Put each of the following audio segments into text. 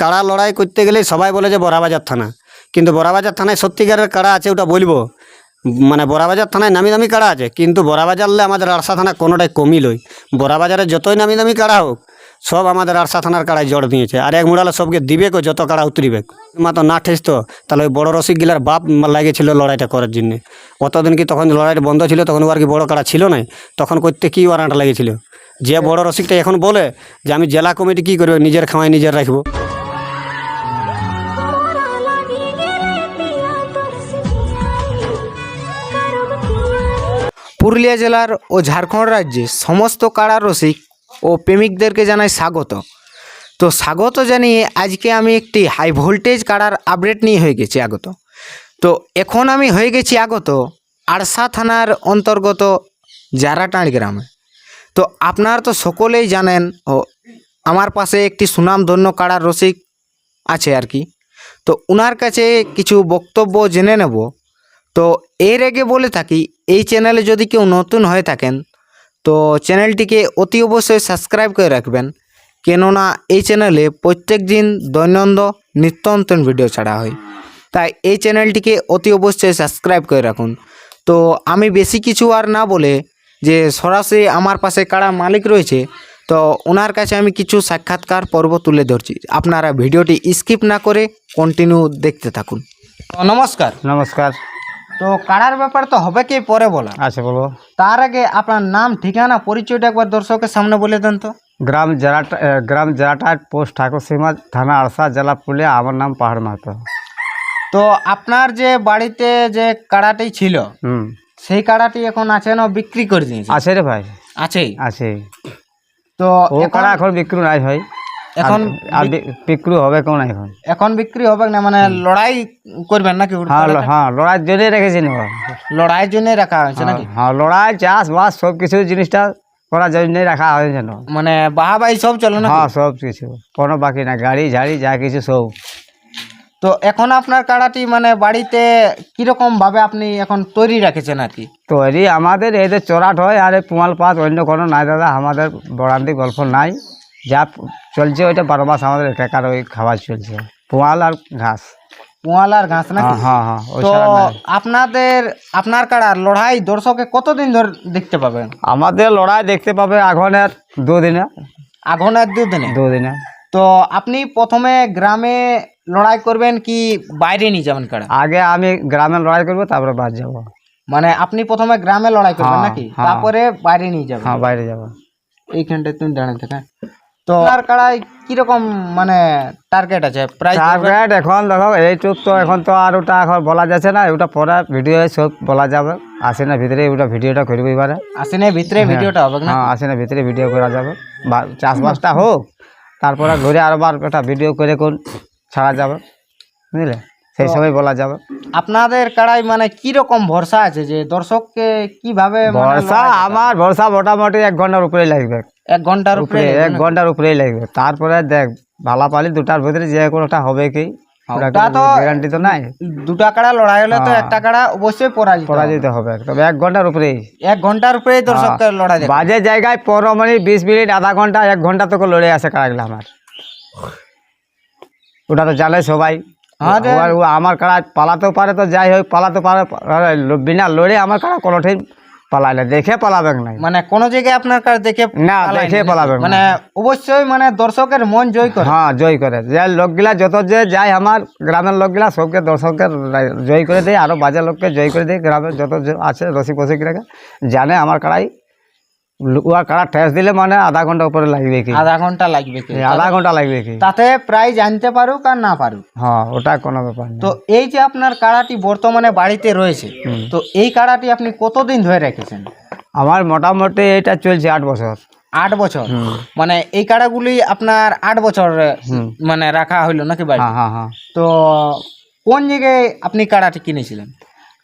কাড়া লড়াই করতে গেলে সবাই বলে যে বড়াবাজার থানা। কিন্তু বড়াবাজার থানায় সত্যিকারের কাড়া আছে, ওটা বলব। মানে বড়াবাজার থানায় নামি দামি কাড়া আছে, কিন্তু বড়াবাজারলে আমাদের আরসা থানা কোনোটাই কমই লই। বড়াবাজারে যতই নামি দামি কাড়া হোক, সব আমাদের আরসা থানার কাড়ায় জড় দিয়েছে। আর এক মুড়ালে সবকে দিবে কো, যত কাড়া উতরিবে মাত্র না ঠেসতো, তাহলে ওই বড় রসিকগুলার বাপ লাগেছিল লড়াইটা করার জন্য। অতদিন কি তখন লড়াইটা বন্ধ ছিল, তখন আর কি বড় কাড়া ছিল না তখন করতে কি ওয়ারান্ট লাগেছিল যে বড় রসিকটা এখন বলে যে, আমি জেলা কমিটি কি করবে, নিজের খাওয়াই নিজের রাখব। পুরুলিয়া জেলার ও ঝাড়খণ্ড রাজ্যে সমস্ত কাড়া রসিক ও প্রেমিকদেরকে জানাই স্বাগত। তো স্বাগত জানিয়ে আজকে আমি একটি হাই ভোল্টেজ কারার আপডেট নিয়ে হয়ে গেছি আগত। তো এখন আমি হয়ে গেছি আগত আরসা থানার অন্তর্গত জারাটাঁড় গ্রামে। তো আপনারা তো সকলেই জানেন ও আমার পাশে একটি সুনামধন্য কাড়ার রসিক আছে আর কি। তো ওনার কাছে কিছু বক্তব্য জেনে নেব। তো এর আগে বলে থাকি এই চ্যানেলে যদি কেউ নতুন হয়ে থাকেন তো চ্যানেলটিকে অতি অবশ্যই সাবস্ক্রাইব করে রাখবেন। কেননা এই চ্যানেলে প্রত্যেক দিন দৈনন্দিন নিত্য নতুন ভিডিও ছাড়া হয়। তাই এই চ্যানেলটিকে অতি অবশ্যই সাবস্ক্রাইব করে রাখুন। তো আমি বেশি কিছু আর না বলে যে সরাসরি আমার পাশে কারা মালিক রয়েছে তো ওনার কাছে আমি কিছু সাক্ষাৎকার পর্ব তুলে ধরছি। আপনারা ভিডিওটি স্কিপ না করে কন্টিনিউ দেখতে থাকুন। তো নমস্কার। নমস্কার। তো কারার ব্যাপার তো হবে কি পরে বলা। আচ্ছা বলব। তার আগে আপনার নাম ঠিকানা পরিচয়টা একবার দর্শকের সামনে বলে দেন তো। গ্রাম জেলাটা গ্রাম জেলাটাট পোস্ট ঠাকুর সীমা থানা আরসা জেলা পুরুলিয়া আমার নাম পাহাড় মাহাতো। তো আপনার যে বাড়িতে যে কাড়াটি ছিল হুম। সেই কাড়াটি এখন আছে না বিক্রি করে দিয়েছে? আছে রে ভাই। আছেই? আছে। তো ও কাড়া এখন বিক্রি নাই ভাই। এখন আর- বিক্রি হবে কোন এখন? এখন বিক্রি হবে না মানে লড়াই করবেন নাকি হ্যাঁ? হ্যাঁ লড়াই জন্যই রেখেছি লড়াইয়ের জন্য রাখা হয়েছে নাকি? হ্যাঁ লড়াই চাষ বাস সব কিছু জিনিসটা করার জন্যই রাখা হয়েছে মানে বাহাবাই সব চলে না হ্যাঁ সব কিছু। কোনো বাকি না গাড়ি ঝাড়ি যা কিছু সব। তো এখন আপনার কাড়াটি মানে বাড়িতে কীরকম ভাবে আপনি এখন তৈরি রেখেছেন আর কি? তৈরি আমাদের এদের চড়াট হয় আর এই পুমাল পাত অন্য কোনো নাই দাদা আমাদের বড়ান্তি গল্প নাই। যা চলছে ওইটা বারো মাস আমাদের একাকার ওই খাবার চলছে। পুয়াল আর ঘাস। পোয়াল আর ঘাস নাকি? হ্যাঁ হ্যাঁ হ্যাঁ তো আপনাদের আপনার কাড়ার লড়াই দর্শকে কতদিন ধরে দেখতে পাবেন? আমাদের লড়াই দেখতে পাবে আগুনের দুদিনে। আঘনের দুদিনে? দুদিনে। তো আপনি প্রথমে গ্রামে লড়াই করবেন কি বাইরে নিয়ে যাবেন কাড়া আগে আমি গ্রামে লড়াই করব তারপরে বাদ যাব। মানে আপনি প্রথমে গ্রামে লড়াই করবেন হ্যাঁ, নাকি? হ্যাঁ। তারপরে বাইরে নিয়ে যাবেন? হ্যাঁ বাইরে যাব। এইখানটায় তুমি দাঁড়িয়ে থাকা তো আপনার কাড়াই কীরকম মানে টার্গেট আছে? প্রাইস টার্গেট এখন দেখো এইটুক তো এখন তো আর ওটা এখন বলা যাচ্ছে না ওটা পরে ভিডিও সব বলা যাবে। আসে না ভিতরে ওটা ভিডিওটা করব এবারে। আসেনে ভিতরে ভিডিওটা হবে না? হ্যাঁ আসে না ভিতরে ভিডিও করা যাবে। বা চাষবাসটা হোক তারপরে ঘুরে আরবার একটা ভিডিও করে কোন ছাড়া যাবে বুঝলে? সেই সময় বলা যাবে। আপনাদের কাড়াই মানে কি রকম ভরসা আছে যে দর্শককে কীভাবে মানে ভরসা আমার ভরসা মোটামুটি এক ঘণ্টার উপরেই লাগবে। এক ঘণ্টার উপরে এক ঘণ্টার উপরেই লাগবে। তারপরে দেখ ভালা পালি দুটার ভিতরে যে কোনোটা হবে কি? তো গ্যারান্টি তো নাই। দুটা কাড়া লড়াই হলে তো। একটা কাড়া অবশ্যই পরাজিত হবে। পরাজিত হবে। তবে এক ঘণ্টার উপরেই এক ঘণ্টার উপরেই লড়াই বাজে জায়গায় পনেরো মিনিট বিশ মিনিট আধা ঘণ্টা এক ঘণ্টা তোকে লড়ে আসে আমার। ওটা তো জানে সবাই। হ্যাঁ আমার কারা পালাতেও পারে তো যাই হোক পালাতে পারে। বিনা লড়ে আমার কারা কোনোটাই পালাইলে দেখে পালাবেন নাই। মানে কোন জায়গায় আপনার কাছে দেখে না দেখে পালাবেন মানে অবশ্যই মানে দর্শকের মন জয় করে। হ্যাঁ জয় করে। যে লোকগুলা যত যে যায় আমার গ্রামের লোকগুলা সবকে দর্শকের জয় করে দেয় আরও বাজার লোককে জয় করে দেয় গ্রামের যত আছে রসিক ফসিকরাকে জানে আমার কাড়াই উয়ার কাড়া ঠেস দিলে মানে আধা ঘণ্টা উপরে লাগবে কি? আধা ঘণ্টা লাগবে কি? আধা ঘণ্টা লাগবে কি? তাতে প্রায় জানতে পারুক আর না পারুক। হ্যাঁ ওটা কোনো ব্যাপার না। তো এই যে আপনার কাড়াটি বর্তমানে বাড়িতে রয়েছে তো এই কাড়াটি আপনি কতদিন ধরে রেখেছেন? আমার মোটামুটি এটা চলছে আট বছর। আট বছর? মানে এই কাড়াগুলি আপনার আট বছর মানে রাখা হইল নাকি বাড়ি হ্যাঁ হ্যাঁ তো কোন জায়গায় আপনি কাড়াটি কিনেছিলেন?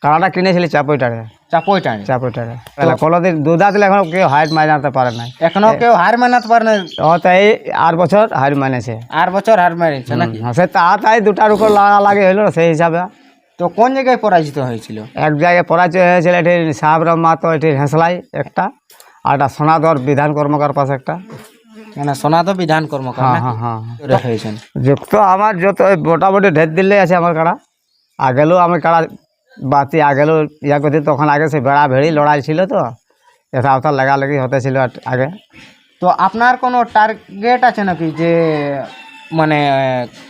কাড়াটা কিনেছিলি চাপইটারে? চাপই টানে চাপইটারে কোনোদিন দুধা দিলে এখন কেউ হাইট মাইনাতে পারে নাই। এখনও কেউ হার মানাতে পারে না ও তাই আট বছর হাইট মাইনেছে। আট বছর হার মারিয়েছে নাকি? সে তা তাই দুটার উপর লাগা লাগে হইল সেই হিসাবে। তো কোন জায়গায় পরাজিত হয়েছিল? এক জায়গায় পরাজয় হয়েছিল এটি সাহাবরাম মাতো এটি হেঁসলাই একটা আর একটা সোনাদর বিধান কর্মকার পাশে একটা। মানে সনাত বিধান কর্মকার হ্যাঁ হ্যাঁ হ্যাঁ। হয়েছেন। যত আমার যত মোটামুটি ঢের দিলে আছে আমার কাড়া। আগেলেও আমি কাড়া বাতি আগেলেও ইয়া করছি তখন আগে সে বেড়া ভেড়ি লড়াই ছিল তো এটা ওটা লাগালাগি হতেছিল আট- আগে। তো আপনার কোনো টার্গেট আছে নাকি যে মানে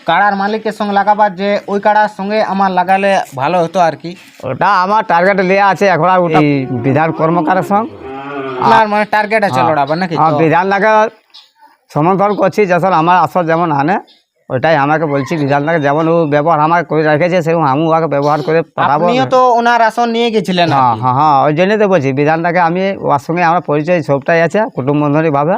কাড়ার মালিকের সঙ্গে লাগাবার যে ওই কাড়ার সঙ্গে আমার লাগালে ভালো হতো আর কি? ওটা আমার টার্গেট লিয়া আছে এখন আর ওটা এই বিধান কর্মকারের সঙ্গে আপনার মানে টার্গেট আছে লড়াবার নাকি? হ্যাঁ তো বিধান লাগে সমর্থন করছি যখন আমার আসর যেমন আনে। ওইটাই আমাকে বলছি বিধান যেমন ও ব্যবহার আমার করে রেখেছে সেরকম আমি ওকে ব্যবহার করে পাঠাবো আপনিও তো ওনার আসন নিয়ে গেছিলেন হ্যাঁ হ্যাঁ হ্যাঁ ওই জন্যই তো বলছি বিধানটাকে আমি ওর সঙ্গে আমার পরিচয় সবটাই আছে কুটুম বন্ধনীভাবে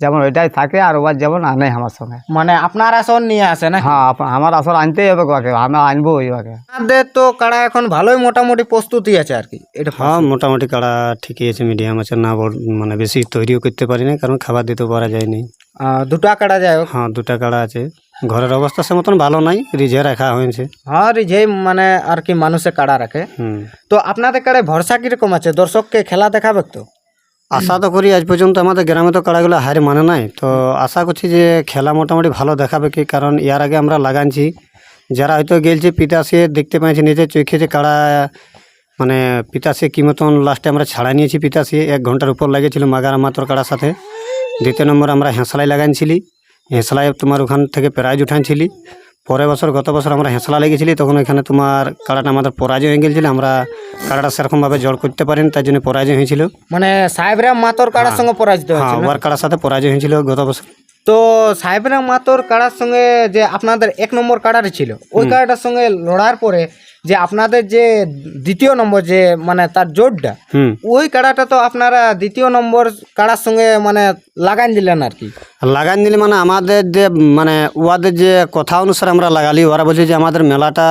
যেমন ওইটাই থাকে আর ওর যেমন আনে আমার সঙ্গে। মানে আপনার আসন নিয়ে আসে না হ্যাঁ আমার আসন আনতেই হবে ওকে আমি আনব ওই ওকে। আপনাদের তো কাড়া এখন ভালোই মোটামুটি প্রস্তুতি আছে আর কি এটা হ্যাঁ মোটামুটি কাড়া ঠিকই আছে মিডিয়াম আছে না মানে বেশি তৈরিও করতে পারি না কারণ খাবার দিতে পারা যায়নি। দুটা কাড়া যায় হোক। হ্যাঁ দুটা কাড়া আছে। ঘরের অবস্থা সে মতন ভালো নাই রিজে রাখা হয়েছে। হ্যাঁ যে মানে আর কি মানুষে কাড়া রাখে। তো আপনাদের কাড়ে ভরসা কীরকম আছে? দর্শককে খেলা দেখাবে তো? আশা তো করি আজ পর্যন্ত আমাদের গ্রামে তো কাড়াগুলো হার মানে নাই। তো আশা করছি যে খেলা মোটামুটি ভালো দেখাবে কি কারণ ইয়ার আগে আমরা লাগানছি। যারা হয়তো গেলছে পিতাশে দেখতে পেয়েছি নিজের চোখে যে কাড়া মানে পিতাশে কি মতন লাস্টে আমরা ছাড়া নিয়েছি পিতাশে এক ঘণ্টার উপর লেগেছিল মাগারা মাত্র কাড়ার সাথে। দ্বিতীয় নম্বর আমরা হেঁসলাই লাগানছিলি। হেঁসলাই তোমার ওখান থেকে প্রাইজ উঠানছিলি। পরের বছর গত বছর আমরা হেঁসলা লেগেছিলি তখন ওইখানে তোমার কাড়াটা আমাদের পরাজয় হয়ে গেছিল আমরা কাড়াটা সেরকমভাবে জড় করতে পারিনি তার জন্য পরাজয় হয়েছিল। মানে সাহেবরাম মাতর কাড়ার সঙ্গে পরাজিত হ্যাঁ না? কাড়ার সাথে পরাজয় হয়েছিল গত বছর। তো সাহেবরাম মাতর কাড়ার সঙ্গে যে আপনাদের এক নম্বর কাড়ার ছিল ওই কাড়াটার সঙ্গে লড়ার পরে যে আপনাদের যে দ্বিতীয় নম্বর যে মানে তার জোরটা ওই কাড়াটা তো আপনারা দ্বিতীয় নম্বর কাড়ার সঙ্গে মানে লাগান দিলেন আর কি। লাগান দিলে মানে আমাদের যে মানে ওয়াদের যে কথা অনুসারে আমরা লাগালি। ওরা বলছে যে আমাদের মেলাটা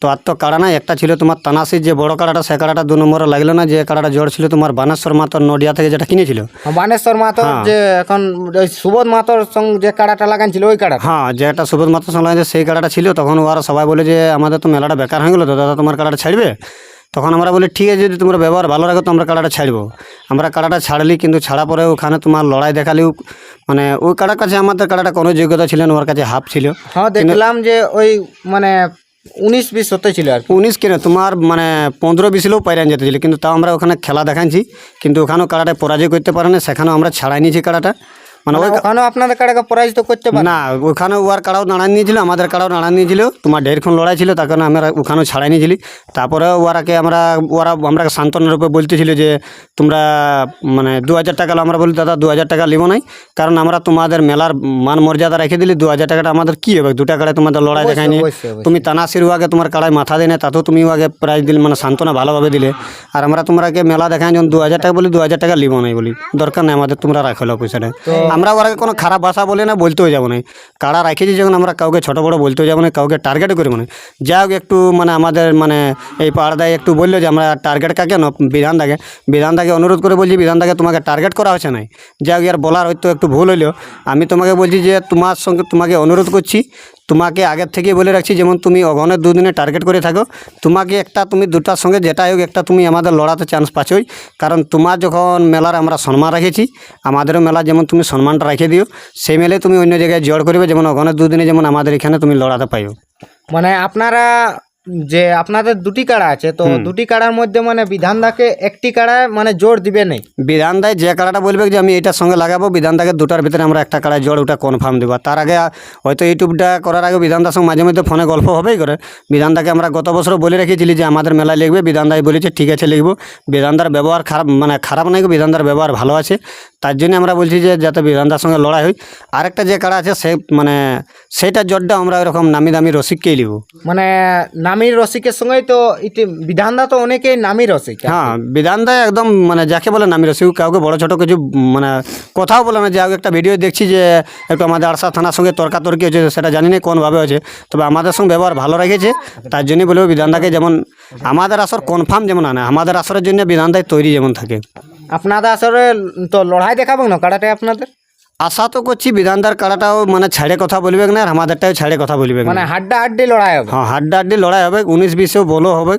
তো আর তো কাড়া নাই একটা ছিল তোমার তানাসির যে বড় কাড়াটা সে কাড়াটা দু নম্বরে লাগল না যে কাড়াটা জোর ছিল তোমার বানেশ্বর মাতর নডিয়া থেকে যেটা কিনেছিল। বানেশ্বর মাতর হ্যাঁ। যে এখন ওই সুবোধ মাতর সঙ্গে যে কাড়াটা লাগান ছিল ওই কাড়াটা। হ্যাঁ যেটা সুবোধ মাতর সঙ্গে সেই কাড়াটা ছিল তখন ওরা সবাই বলে যে আমাদের তো মেলাটা বেকার হয়ে গেলো তো দাদা তোমার কাড়াটা ছাড়বে? তখন আমরা বলি ঠিক আছে যদি তোমরা ব্যবহার ভালো রাখো তো আমরা কাড়াটা ছাড়বো। আমরা কাড়াটা ছাড়লি কিন্তু ছাড়া পরে ওখানে তোমার লড়াই দেখালিও মানে ওই কাড়ার কাছে আমাদের কাড়াটা কোনো যোগ্যতা ছিল না ওর কাছে হাফ ছিল। হ্যাঁ দেখলাম যে ওই মানে উনিশ বিশ হতে ছিল আর উনিশ কেন? তোমার মানে পনেরো বিশলেও পাইরান যেতে ছিল কিন্তু তাও আমরা ওখানে খেলা দেখাচ্ছি কিন্তু ওখানেও কাড়াটা পরাজয় করতে পারে না সেখানেও আমরা ছাড়াই নিয়েছি কাড়াটা। মানে ওই ওখানেও আপনাদের কাড়াকে পরাজিত করতে পারে? না ওখানে ওয়ার কাড়াও দাঁড়ান নিয়েছিল আমাদের কাড়াও দাঁড়ান নিয়েছিল। তোমার দেড়ক্ষণ লড়াই ছিল তার কারণে আমরা ওখানেও ছাড়াই নিয়েছিলি। তারপরে ওরাকে আমরা ওরা আমরা সান্ত্বনার রূপে বলতেছিল যে তোমরা মানে দু হাজার টাকা আমরা বলি দাদা দু হাজার টাকা নিব নাই। কারণ আমরা তোমাদের মেলার মান মর্যাদা রেখে দিলি দু হাজার টাকাটা আমাদের কী হবে? দুটা কাড়ায় তোমাদের লড়াই দেখায়নি। তুমি তানাসির আগে তোমার কাড়ায় মাথা দেয় না তাতেও তুমি আগে প্রাইজ দিলে মানে সান্ত্বনা ভালোভাবে দিলে। আর আমরা তোমরাকে মেলা দেখাই যখন দু হাজার টাকা বলি দু হাজার টাকা লিব নাই বলি। দরকার নেই আমাদের তোমরা রাখল পয়সাটা। আমরা ওরা কোনো খারাপ ভাষা বলে না, বলতেও যাব না। কাড়া রাখেছি যখন আমরা কাউকে ছোটো বড়ো বলতেও যাব না, কাউকে টার্গেট করব না। যা হোক, একটু মানে আমাদের মানে এই পাড়াদায় একটু বলল যে, আমরা টার্গেট কাকে ন, বিধানদাকে। বিধানদাকে অনুরোধ করে বলছি, বিধানদাকে তোমাকে টার্গেট করা হচ্ছে না যা হোক আর বলার হয়তো একটু ভুল হইলেও আমি তোমাকে বলছি যে, তোমার সঙ্গে তোমাকে অনুরোধ করছি তোমাকে আগের থেকে বলে রাখছি, যেমন তুমি অগণের দুদিনে টার্গেট করে থাকো। তোমাকে একটা তুমি দুটার সঙ্গে যেটাই হোক, একটা তুমি আমাদের লড়াতে চান্স পাচ্ছই। কারণ তোমার যখন মেলার আমরা সম্মান রেখেছি, আমাদেরও মেলা যেমন তুমি সম্মানটা রেখে দিও, সেই মেলে তুমি অন্য জায়গায় জড় করবে, যেমন অগণের দুদিনে যেমন আমাদের এখানে তুমি লড়াতে পাইও। মানে আপনারা যে আপনাদের দুটি কাড়া আছে তো দুটি কাড়ার মধ্যে মানে বিধানদাকে একটি কাড়ায় মানে জোর দিবে নেই? বিধান দেয় যে কাড়াটা বলবে যে আমি এটার সঙ্গে লাগাবো বিধান দাকে দুটার ভিতরে আমরা একটা কাড়ায় জড় ওটা কনফার্ম দেবো। তার আগে হয়তো ইউটিউবটা করার আগে বিধানদার সঙ্গে মাঝে মধ্যে ফোনে গল্প হবেই করে। বিধানদাকে আমরা গত বছর বলে রেখেছিলি যে আমাদের মেলায় লিখবে বিধানদাই বলেছে ঠিক আছে লিখব। বিধানদার ব্যবহার খারাপ মানে খারাপ নাই বিধানদার ব্যবহার ভালো আছে। তার জন্য আমরা বলছি যে যাতে বিধানদার সঙ্গে লড়াই হয়। আরেকটা যে কাড়া আছে সে মানে সেইটা জোরটা আমরা এরকম নামি দামি রসিককেই লিব মানে নামির রসিকের সঙ্গেই তো ইতি বিধানদা তো অনেকেই নামি রসিক। হ্যাঁ বিধান দেয় একদম মানে যাকে বলে নামি রসিক কাউকে বড় ছোট কিছু মানে কথাও বলে না। যে একটা ভিডিও দেখছি যে একটু আমাদের আরসা থানার সঙ্গে তর্কাতর্কি হচ্ছে সেটা জানি না কোনভাবে হয়েছে। তবে আমাদের সঙ্গে ব্যবহার ভালো রেখেছে তার জন্যই বলব বিধানদাকে যেমন আমাদের আসর কনফার্ম যেমন আনে আমাদের আসরের জন্য বিধানদায় তৈরি যেমন থাকে। আপনাদের আসরে তো লড়াই দেখাবো না কাড়াটাই আপনাদের? আশা তো করছি বিধানদার কাড়াটাও মানে ছাড়ে কথা বলবে না আর আমাদেরটাও ছাড়ে কথা বলবে মানে হাড্ডা হাড্ডি লড়াই হবে? হ্যাঁ হাড্ডা হাড্ডি লড়াই হবে উনিশ বিশেও বলো হবে।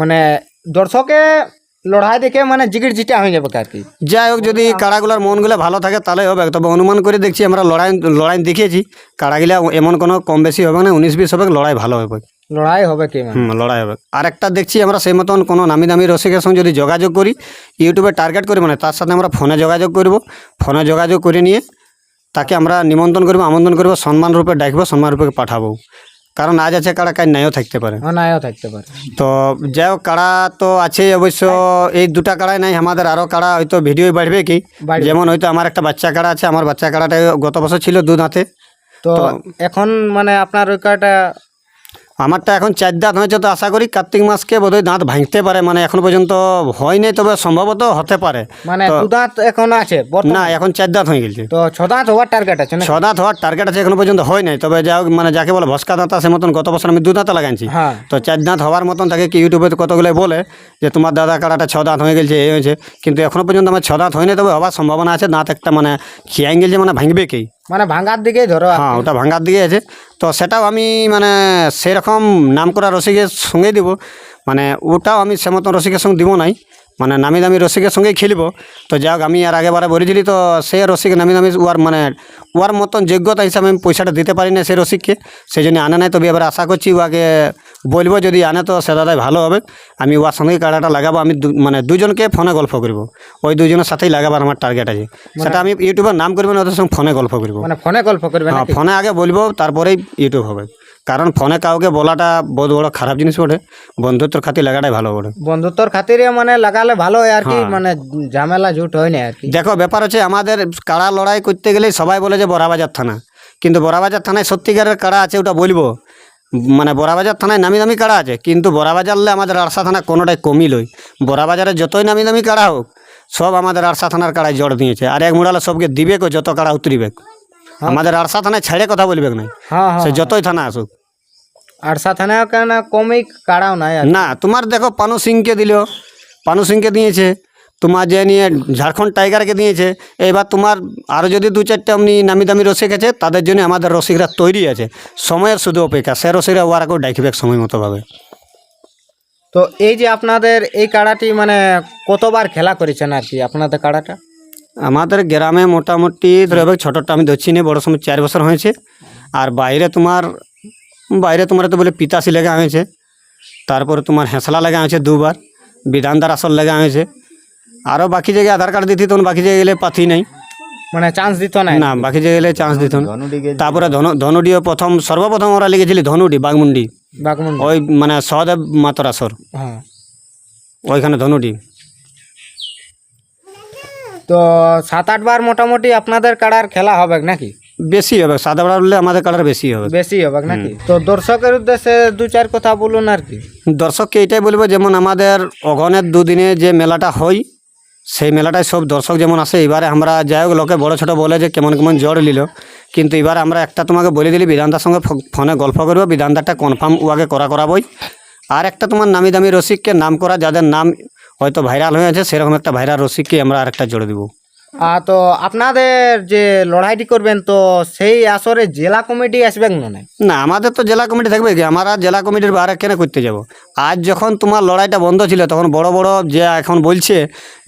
মানে দর্শকে লড়াই দেখে মানে জিগির জিটা হয়ে যাবে আর কি যাই হোক যদি কাড়াগুলার মনগুলো ভালো থাকে তাহলে হবে তবে অনুমান করে দেখছি আমরা লড়াই লড়াই দেখিয়েছি। কাড়াগুলা এমন কোনো কম বেশি হবে না উনিশ বিশ হবে লড়াই ভালো হবে। লড়াই হবে কি মানে? হুম লড়াই হবে। আর একটা দেখছি আমরা সেই মতন কোনো নামি দামি রসিকের সঙ্গে যদি যোগাযোগ করি ইউটিউবে টার্গেট করি মানে তার সাথে আমরা ফোনে যোগাযোগ করব। ফোনে যোগাযোগ করে নিয়ে তাকে আমরা নিমন্ত্রণ করব আমন্ত্রণ করব সম্মান রূপে ডাকবো সম্মান রূপে পাঠাবো। কারণ আজ আছে কারা কাজ নাইও থাকতে পারে। নাইও থাকতে পারে। তো যাই হোক কাড়া তো আছেই অবশ্য এই দুটা কাড়াই নাই আমাদের আরও কাড়া হয়তো ভিডিও বাড়বে কি? বাড়বে। যেমন হয়তো আমার একটা বাচ্চা কাড়া আছে আমার বাচ্চা কাড়াটা গত বছর ছিল দু দাঁতে তো এখন মানে আপনার ওই কাটা আমারটা এখন চার দাঁত হয়েছে তো আশা করি কার্তিক মাসকে বোধহয় দাঁত ভাঙতে পারে। মানে এখন পর্যন্ত হয়নি তবে সম্ভবত হতে পারে। মানে তো- দুদাঁত এখন আছে না এখন চার দাঁত হয়ে গেছে। তো ছ দাঁত হওয়ার টার্গেট আছে ছ দাঁত হওয়ার টার্গেট আছে এখনও পর্যন্ত হয় নাই তবে যা হোক মানে যাকে বলে ভস্কা দাঁত সে মতন গত বছর আমি দু দাঁত লাগাইছি। হ্যাঁ। তো চার দাঁত হওয়ার মতন তাকে কি ইউটিউবে কতগুলো বলে যে তোমার দাদা কাড়াটা ছ দাঁত হয়ে গেছে এই হয়েছে। কিন্তু এখনও পর্যন্ত আমার ছ দাঁত হয়নি তবে হওয়ার সম্ভাবনা আছে দাঁত একটা মানে খেয়ে গেছে মানে ভাঙবে কি? মানে ভাঙার দিকেই ধরো হ্যাঁ ওটা ভাঙার দিকে আছে। তো সেটাও আমি মানে সেরকম নাম করা রসিকের সঙ্গে দিব। মানে ওটাও আমি সে মতন রসিকের সঙ্গে দিব নাই। মানে নামি দামি রসিকের সঙ্গেই খেলিব। তো যাক আমি আর আগেবারে বলেছিলি তো সে রসিক নামি দামি ওয়ার মানে ওয়ার মতন যোগ্যতা হিসাবে আমি পয়সাটা দিতে পারি না সেই রসিককে। সেই জন্য আনে নাই তবে এবার আশা করছি ওয়াকে বলব যদি আনে তো সে দাদাই ভালো হবে। আমি ওয়ার সঙ্গেই কাড়াটা লাগাবো। আমি মানে দুজনকে ফোনে গল্প করব। ওই দুজনের সাথেই লাগাবার আমার টার্গেট আছে। সেটা আমি ইউটিউবের নাম করব না ওদের সঙ্গে ফোনে গল্প করব। মানে ফোনে গল্প করবে হ্যাঁ ফোনে আগে বলব তারপরেই ইউটিউব হবে। কারণ ফোনে কাউকে বলাটা বহুত বড় খারাপ জিনিস বটে। বন্ধুত্বর খাতির লাগাটাই ভালো বটে। বন্ধুত্বর খাতিরে মানে লাগালে ভালো হয় আর কি হ্যাঁ। মানে ঝামেলা ঝুট হয় না আর কি। দেখো ব্যাপার হচ্ছে আমাদের কাড়া লড়াই করতে গেলেই সবাই বলে যে বড়াবাজার থানা। কিন্তু বড়াবাজার থানায় সত্যিকারের কাড়া আছে ওটা বলব। মানে বড়াবাজার থানায় নামি দামি কাড়া আছে কিন্তু বড়াবাজারলে আমাদের আরসা থানা কোনোটাই কমই লই বড়াবাজারে যতই নামি দামি কাড়া হোক সব আমাদের আরসা থানার কাড়ায় জড় দিয়েছে। আর এক মুড়ালে সবকে দিবে কো যত কাড়া উতরিবে আমাদের আরসা থানায় ছেড়ে কথা বলবে না হ্যাঁ হ্যাঁ সে যতই থানা আসুক। আর সাথানে কেন কমই কাড়াও নাই না তোমার দেখো পানু সিংকে দিল। পানু সিংকে দিয়েছে। তোমার যে নিয়ে ঝাড়খণ্ড টাইগারকে দিয়েছে এবার তোমার আরও যদি দু চারটে এমনি নামি দামি রসিক আছে তাদের জন্য আমাদের রসিকরা তৈরি আছে। সময়ের শুধু অপেক্ষা সে রসিকরা ওরা কেউ ডাকবে সময় মতো ভাবে তো এই যে আপনাদের এই কাড়াটি মানে কতবার খেলা করেছেন আর কি? আপনাদের কাড়াটা? আমাদের গ্রামে মোটামুটি ধরে ছোটোটা আমি ধরছি নি বড় সময় চার বছর হয়েছে। আর বাইরে তোমার বাইরে তোমার তো বলে পিতাশি লেগে হয়েছে তারপরে তোমার হেঁসলা লেগা হয়েছে দুবার বিধানদার আসল লেগা হয়েছে আরও বাকি জায়গায় আধার কার্ড দিতি তখন বাকি জায়গায় গেলে পাতি নাই। মানে চান্স দিত না না বাকি জায়গায় গেলে চান্স দিত না। তারপরে ধনু ধনুডিও প্রথম সর্বপ্রথম ওরা লিখেছিলি ধনুডি বাগমুন্ডি বাগমুন্ডি ওই মানে সহদেব মাতরাসর। হ্যাঁ। ওইখানে ধনুডি তো সাত আটবার মোটামুটি আপনাদের কাড়ার খেলা হবে নাকি? বেশি হবে সাদা বেড়া উঠলে আমাদের কালার বেশি হবে। বেশি হবে নাকি? তো দর্শকের উদ্দেশ্যে দু চার কথা বলুন আর কি। দর্শককে এটাই বলব যেমন আমাদের অঘনের দুদিনে যে মেলাটা হয় সেই মেলাটায় সব দর্শক যেমন আসে এবারে আমরা যাই হোক লোকে বড় ছোট বলে যে কেমন কেমন জ্বর নিল কিন্তু এবার আমরা একটা তোমাকে বলে দিলি বিধানদার সঙ্গে ফোনে গল্প করব বিধানদারটা কনফার্ম উয়াকে করা করাবই। আর একটা তোমার নামি দামি রসিককে নাম করা যাদের নাম হয়তো ভাইরাল হয়ে আছে সেরকম একটা ভাইরাল রসিককে আমরা আরেকটা জোড়ে দেবো। আর তো আপনাদের যে লড়াইটি করবেন তো সেই আসরে জেলা কমিটি আসবেন না না আমাদের তো জেলা কমিটি থাকবে কি আমরা জেলা কমিটির বাইরে কেন করতে যাব? আজ যখন তোমার লড়াইটা বন্ধ ছিল, তখন বড় বড় যে এখন বলছে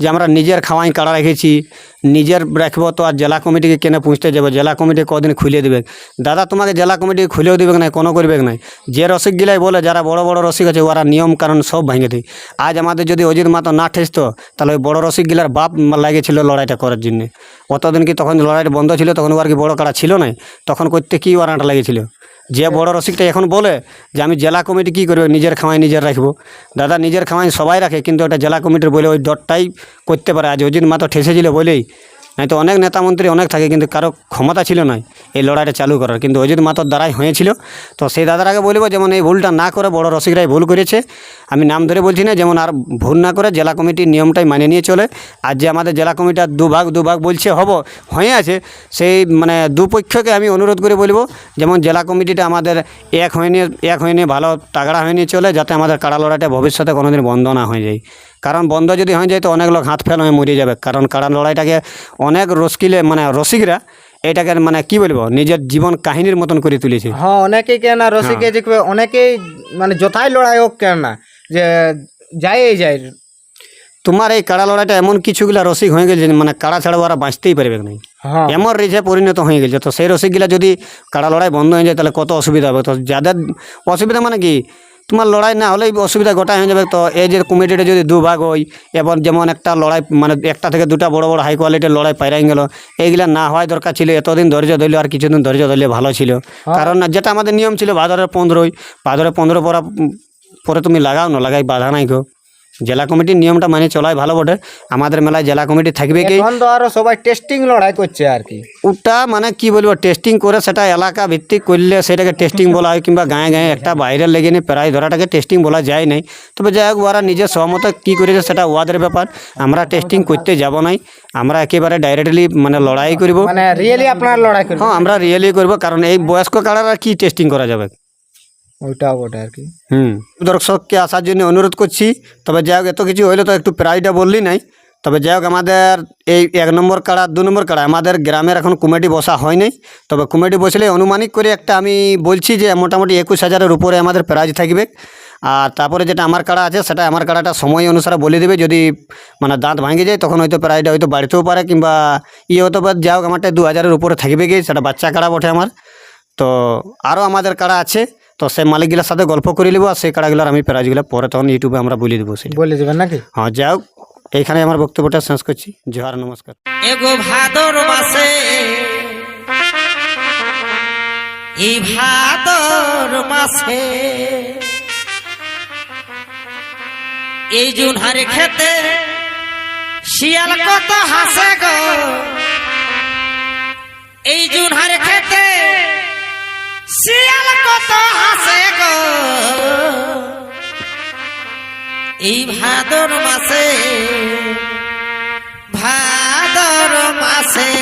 যে আমরা নিজের খাওয়াই কাড়া রেখেছি, নিজের রাখব তো আর জেলা কমিটিকে কেন পুঁছতে যাব? জেলা কমিটি কদিন খুলে দেবে? দাদা, তোমাকে জেলা কমিটি খুলেও দেবে না কোনো করবে না যে রসিকগুলাই বলে, যারা বড় বড় রসিক আছে, ওরা নিয়ম কারণ সব ভেঙে দেয়। আজ আমাদের যদি অজিত মাতো না ঠেসতো, তাহলে ওই বড় রসিকগুলার বাপ লাগেছিল লড়াইটা করার জন্য। অতদিন কি তখন লড়াইটা বন্ধ ছিল, তখন ওর কি বড় কাড়া ছিল না তখন করতে কি ওয়ারান্ট লাগিয়েছিল? যে বড় রসিকটা এখন বলে যে আমি জেলা কমিটি কী করবে, নিজের খাওয়াই নিজের রাখব। দাদা নিজের খাওয়াই সবাই রাখে, কিন্তু ওটা জেলা কমিটির বলে ওই ডটটাই করতে পারে। আজ ওই অজিত ঠেসে ঠেসেছিল বলেই নাই তো অনেক নেতা মন্ত্রী অনেক থাকে, কিন্তু কারও ক্ষমতা ছিল না এই লড়াইটা চালু করার। কিন্তু অজিত মাতর দ্বারাই হয়েছিল। তো সেই দাদার আগে বলব যেমন এই ভুলটা না করে বড় রসিকরাই ভুল করেছে। আমি নাম ধরে বলছি না, যেমন আর ভুল না করে জেলা কমিটির নিয়মটাই মানে নিয়ে চলে। আর যে আমাদের জেলা কমিটার দুভাগ দুভাগ বলছে, হব, হয়ে আছে, সেই মানে দুপক্ষকে আমি অনুরোধ করে বলব, যেমন জেলা কমিটিটা আমাদের এক হয়ে নিয়ে এক হয়ে নিয়ে ভালো তাগড়া হয়ে নিয়ে চলে, যাতে আমাদের কাড়া লড়াইটা ভবিষ্যতে কোনোদিন বন্ধ না হয়ে যায়। কারণ বন্ধ যদি হয়ে যায় তো অনেক লোক হাত ফেল হয়ে মরে যাবে। কারণ কাড়া লড়াইটাকে অনেক রসকিলে মানে রসিকরা এটাকে মানে কি বলব নিজের জীবন কাহিনীর মতন করে তুলেছে। হ্যাঁ অনেকেই কেন রসিকে দেখবে অনেকেই মানে যথাই লড়াই হোক কেন না যে যায় যায়। তোমার এই কাড়া লড়াইটা এমন কিছুগুলা রসিক হয়ে গেছে মানে কাড়া ছাড়া ওরা বাঁচতেই পারবে না। হ্যাঁ। এমন রিজে পরিণত হয়ে গেছে। তো সেই রসিকগুলা যদি কাড়া লড়াই বন্ধ হয়ে যায় তাহলে কত অসুবিধা হবে? তো যাদের অসুবিধা মানে কি তোমার লড়াই না হলেই অসুবিধা গোটাই হয়ে যাবে। তো এই যে কমিটিটা যদি দুভাগ হয় এবং যেমন একটা লড়াই মানে একটা থেকে দুটা বড় বড় হাই কোয়ালিটির লড়াই পাইরাই গেল এইগুলা না হওয়াই দরকার ছিল এতদিন ধৈর্য ধরলে আর কিছুদিন ধৈর্য ধরলে ভালো ছিল। কারণ যেটা আমাদের নিয়ম ছিল ভাদরের পনেরোই ভাদরের পনেরো পরা পরে তুমি লাগাও না লাগাই বাধা নাই গো। জেলা কমিটির নিয়মটা মানে চলাই ভালো বটে। আমাদের মেলায় জেলা কমিটি থাকবে কি? এখন তো আরও সবাই টেস্টিং লড়াই করছে আর কি। ওটা মানে কি বলব টেস্টিং করে সেটা এলাকা ভিত্তিক করলে সেটাকে টেস্টিং বলা হয় কিংবা গায়ে গায়ে একটা বাইরের লেগে নিয়ে প্রায় ধরাটাকে টেস্টিং বলা যায় নাই। তবে যাই হোক ওরা নিজের সহমত কী করেছে সেটা ওয়াদের ব্যাপার। আমরা টেস্টিং করতে যাব নাই। আমরা একেবারে ডাইরেক্টলি মানে লড়াই করব। মানে রিয়েলি আপনার লড়াই করবে। হ্যাঁ আমরা রিয়েলি করব। কারণ এই বয়স্ক কাড়ারা কি টেস্টিং করা যাবে? ওইটাও বটে আর কি। হুম। দর্শককে আসার জন্য অনুরোধ করছি তবে যাই হোক এত কিছু হইলে তো একটু প্রাইজটা বললি নাই। তবে যাই হোক আমাদের এই এক নম্বর কাড়া দু নম্বর কাড়া আমাদের গ্রামের এখন কমিটি বসা হয় নাই। তবে কমিটি বসলে অনুমানিক করে একটা আমি বলছি যে মোটামুটি একুশ হাজারের উপরে আমাদের প্রাইজ থাকবে। আর তারপরে যেটা আমার কাড়া আছে সেটা আমার কাড়াটা সময় অনুসারে বলে দেবে। যদি মানে দাঁত ভাঙে যায় তখন হয়তো প্রাইজটা হয়তো বাড়তেও পারে কিংবা ইয়ে হতে পারে। যাই হোক আমারটা দু হাজারের উপরে থাকবে কি সেটা বাচ্চা কাড়া বটে আমার। তো আরও আমাদের কাড়া আছে। তো সেই মালিকগুলোর সাথে গল্প করে নেব আর সেই কাড়াগুলোর আমি প্রাইজগুলো পরে তখন ইউটিউবে আমরা বলে দেবো সেটা। বলে দেবেন নাকি? হ্যাঁ যাই হোক এইখানে আমার বক্তব্যটা শেষ করছি। জোহার নমস্কার। এগো ভাদর মাসে এই ভাদর মাসে এই জুনহারে খেতে শিয়াল কত হাসে গো। এই জুনহারে খেতে শিয়াল কত হাসে গো। এই ভাদর মাসে ভাদর মাসে।